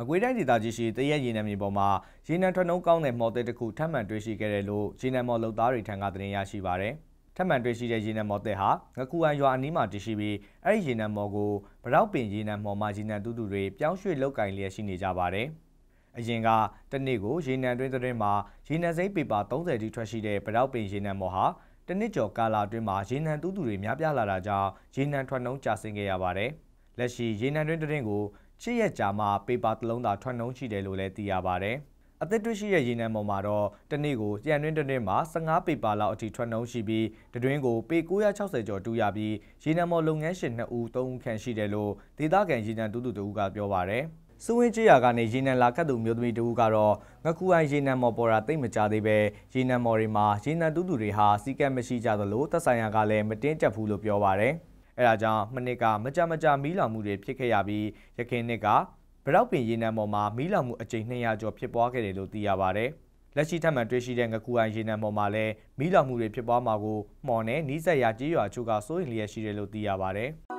မကွေးတိုင်းဒေသကြီးရှိတရက်ရေနံမြေပေါ်မှာရေနံထွက်နှုန်းကောင်းတဲ့မော်တဲ့တစ်ခုထပ်မံတွေ့ရှိခဲ့တယ်လို့ရေနံမော်လုပ်သားတွေထံကသတင်းရရှိပါရယ်။ထပ်မံတွေ့ရှိတဲ့ရေနံမော်တဲ့ဟာငကူအန်ရွာအနီးမှာတည်ရှိပြီးအဲ့ဒီရေနံမော်ကိုဗရောက်ပင်ရေနံမော်မှာရေနံတူးတူတွေပြောင်းရွှေ့လောက်ကင်လျက်ရှိနေကြပါတယ်။အရင်ကတနေ့ကိုရေနံတွင်းတွင်းမှာရေနံစိမ့်ပေပါ30တိထွက်ရှိတဲ့ဗရောက်ပင်ရေနံမော်ဟာတနစ်ကျော်ကာလာတွင်းမှာရေနံတူးတူတွေများပြားလာတာကြောင့်ရေနံထွက်နှုန်းကျဆင်းခဲ့ရပါတယ်။လက်ရှိရေနံတွင်းတွင်းကို ချစ်ရက်ကြာမှပေပါတစ်လုံးသာထွက်နှုန်းရှိတယ်လို့လည်းသိရပါတယ်။အသက်တွေ့ရှိတဲ့ရေနံပေါ်မှာတော့တနေ့ကိုကြံတွင်းတွင်းမှာ15ပေပါလောက်အထိထွက်နှုန်းရှိပြီးတွင်းကိုပေ960ကျော်တူရပြီးရေနံမော်လုပ်ငန်းရှင်2ဦး3ဦးခန့်ရှိတယ်လို့ဒေသခံရေနံတူးတူတို့ကပြောပါတယ်။စဝင်းကြေးရကနေရေနံလာကတ်သူမျိုးသမီးတဦးကတော့ငကူအိုင်ရေနံမော်ပေါ်တာတိတ်မကြသေးပဲရေနံမော်တွေမှာရေနံတူးတူတွေဟာစီကတ်မရှိကြသလိုသက်ဆိုင်ရာကလည်းမတင်းကျပ်ဘူးလို့ပြောပါတယ်။ အဲဒါကြောင့်မနစ်ကမကြမကြမီးလောင်မှုတွေဖြစ်ခဲ့ရပြီးရခိုင်နှစ်ကဗရောက်ပင်ရေနံပေါ်မှာမီးလောင်မှုအကြိမ်200ကျော်ဖြစ်ပွားခဲ့တယ်လို့သိရပါတယ်။လက်ရှိထပ်မံတွေ့ရှိတဲ့ငကူအိုင်ရေနံပေါ်မှာလည်းမီးလောင်မှုတွေဖြစ်ပွားမှာကိုမှော်နဲ့နီးစပ်ရာကြေးရွာချို့ကစိုးရိမ်လျက်ရှိတယ်လို့သိရပါတယ်။